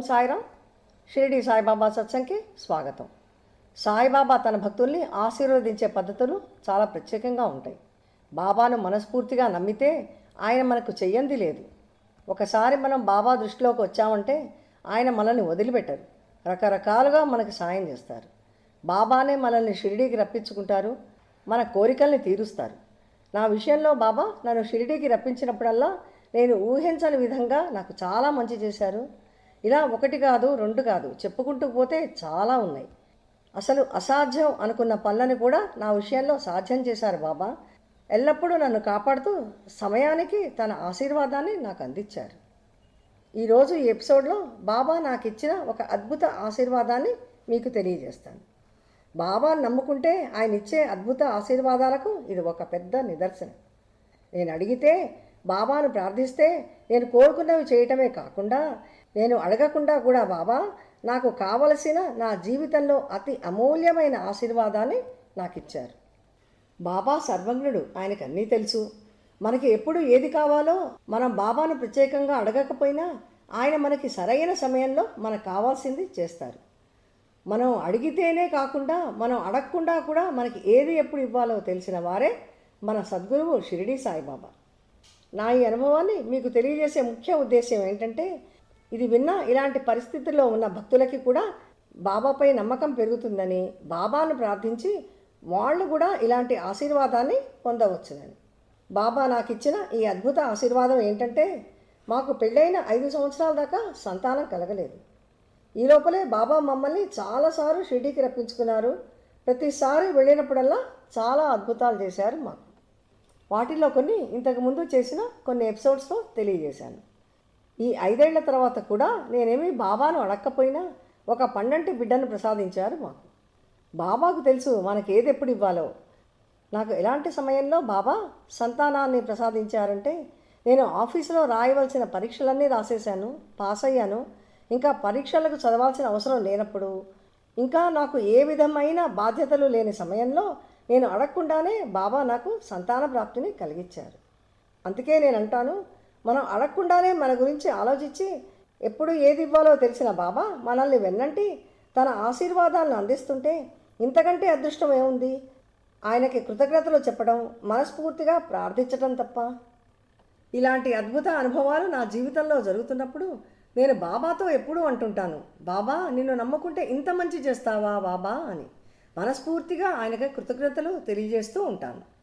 సాయిరాం షిరిడి సాయిబాబా సత్సంగ్కి స్వాగతం. సాయిబాబా తన భక్తుల్ని ఆశీర్వదించే పద్ధతులు చాలా ప్రత్యేకంగా ఉంటాయి. బాబాను మనస్ఫూర్తిగా నమ్మితే ఆయన మనకు చెయ్యంది లేదు. ఒకసారి మనం బాబా దృష్టిలోకి వచ్చామంటే ఆయన మనల్ని వదిలిపెట్టరు. రకరకాలుగా మనకు సాయం చేస్తారు. బాబానే మనల్ని షిరిడీకి రప్పించుకుంటారు. మన కోరికల్ని తీరుస్తారు. నా విషయంలో బాబా నన్ను షిరిడీకి రప్పించినప్పుడల్లా నేను ఊహించని విధంగా నాకు చాలా మంచి చేశారు. ఇలా ఒకటి కాదు రెండు కాదు చెప్పుకుంటూ పోతే చాలా ఉన్నాయి. అసలు అసాధ్యం అనుకున్న పనులను కూడా నా విషయంలో సాధ్యం చేశారు బాబా. ఎల్లప్పుడూ నన్ను కాపాడుతూ సమయానికి తన ఆశీర్వాదాన్ని నాకు అందించారు. ఈరోజు ఈ ఎపిసోడ్లో బాబా నాకు ఇచ్చిన ఒక అద్భుత ఆశీర్వాదాన్ని మీకు తెలియజేస్తాను. బాబాను నమ్ముకుంటే ఆయన ఇచ్చే అద్భుత ఆశీర్వాదాలకు ఇది ఒక పెద్ద నిదర్శనం. నేను అడిగితే బాబాను ప్రార్థిస్తే నేను కోరుకున్నవి చేయటమే కాకుండా నేను అడగకుండా కూడా బాబా నాకు కావలసిన నా జీవితంలో అతి అమూల్యమైన ఆశీర్వాదాన్ని నాకు ఇచ్చారు బాబా సర్వజ్ఞుడు ఆయనకు అన్నీ తెలుసు. మనకి ఎప్పుడు ఏది కావాలో మనం బాబాను ప్రత్యేకంగా అడగకపోయినా ఆయన మనకి సరైన సమయంలో మనకు కావాల్సింది చేస్తారు. మనం అడిగితేనే కాకుండా మనం అడగకుండా కూడా మనకి ఏది ఎప్పుడు ఇవ్వాలో తెలిసిన వారే మన సద్గురువు షిరిడి సాయిబాబా. నా ఈ అనుభవాన్ని మీకు తెలియజేసే ముఖ్య ఉద్దేశం ఏంటంటే ఇది విన్నా ఇలాంటి పరిస్థితుల్లో ఉన్న భక్తులకి కూడా బాబాపై నమ్మకం పెరుగుతుందని బాబాను ప్రార్థించి వాళ్ళు కూడా ఇలాంటి ఆశీర్వాదాన్ని పొందవచ్చునని. బాబా నాకు ఇచ్చిన ఈ అద్భుత ఆశీర్వాదం ఏంటంటే మాకు పెళ్ళైన ఐదు సంవత్సరాల దాకా సంతానం కలగలేదు. ఈ లోపలే బాబా మమ్మల్ని చాలాసార్లు షిర్డీకి రప్పించుకున్నారు. ప్రతిసారి వెళ్ళినప్పుడల్లా చాలా అద్భుతాలు చేశారు మాకు. వాటిలో కొన్ని ఇంతకుముందు చేసిన కొన్ని ఎపిసోడ్స్లో తెలియజేశాను. ఈ ఐదేళ్ళ తర్వాత కూడా నేనేమి బాబాను అడక్కపోయినా ఒక పండంటి బిడ్డను ప్రసాదించారు మాకు. బాబాకు తెలుసు మనకి ఏది ఎప్పుడు ఇవ్వాలో. నాకు ఎలాంటి సమయంలో బాబా సంతానాన్ని ప్రసాదించారంటే నేను ఆఫీసులో రాయవలసిన పరీక్షలన్నీ రాసేశాను పాస్ అయ్యాను. ఇంకా పరీక్షలకు చదవాల్సిన అవసరం లేనప్పుడు ఇంకా నాకు ఏ విధమైన బాధ్యతలు లేని సమయంలో నేను అడగకుండానే బాబా నాకు సంతాన ప్రాప్తిని కలిగించారు అందుకే నేను అంటాను మనం అడగకుండానే మన గురించి ఆలోచించి ఎప్పుడు ఏది ఇవ్వాలో తెలిసిన బాబా మనల్ని వెన్నంటి తన ఆశీర్వాదాలను అందిస్తుంటే ఇంతకంటే అదృష్టం ఏముంది? ఆయనకి కృతజ్ఞతలు చెప్పడం మనస్ఫూర్తిగా ప్రార్థించటం తప్ప. ఇలాంటి అద్భుత అనుభవాలు నా జీవితంలో జరుగుతున్నప్పుడు నేను బాబాతో ఎప్పుడూ అంటుంటాను బాబా నిన్ను నమ్ముకుంటే ఇంత మంచి చేస్తావా బాబా? అని. మనస్ఫూర్తిగా ఆయనకి కృతజ్ఞతలు తెలియజేస్తూ ఉంటాను.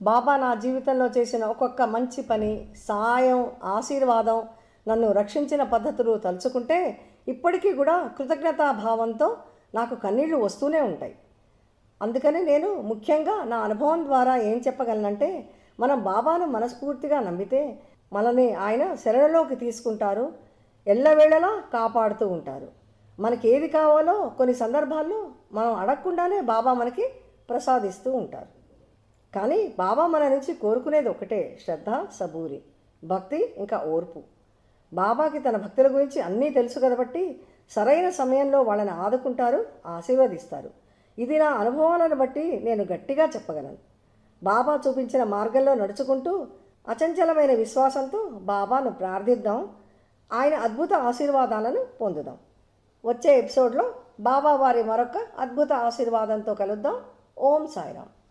బాబా నా జీవితంలో చేసిన ఒక్కొక్క మంచి పని సాయం ఆశీర్వాదం నన్ను రక్షించిన పద్ధతులు తలుచుకుంటే ఇప్పటికీ కూడా కృతజ్ఞతాభావంతో నాకు కన్నీళ్ళు వస్తూనే ఉంటాయి. అందుకని నేను ముఖ్యంగా నా అనుభవం ద్వారా ఏం చెప్పగలనంటే మనం బాబాను మనస్ఫూర్తిగా నమ్మితే మనని ఆయన శరణలోకి తీసుకుంటారు ఎల్లవేళలా కాపాడుతూ ఉంటారు. మనకి ఏది కావాలో కొన్ని సందర్భాల్లో మనం అడగకుండానే బాబా మనకి ప్రసాదిస్తూ ఉంటారు. కానీ బాబా మన నుంచి కోరుకునేది ఒకటే శ్రద్ధ సబూరి. భక్తి ఇంకా ఓర్పు. బాబాకి తన భక్తుల గురించి అన్నీ తెలుసు కాబట్టి సరైన సమయంలో వాళ్ళని ఆదుకుంటారు ఆశీర్వదిస్తారు. ఇది నా అనుభవాలను బట్టి నేను గట్టిగా చెప్పగలను. బాబా చూపించిన మార్గంలో నడుచుకుంటూ అచంచలమైన విశ్వాసంతో బాబాను ప్రార్థిద్దాం. ఆయన అద్భుత ఆశీర్వాదాలను పొందుదాం. వచ్చే ఎపిసోడ్లో బాబా వారి మరొక అద్భుత ఆశీర్వాదంతో కలుద్దాం. ఓం సాయిరామ్.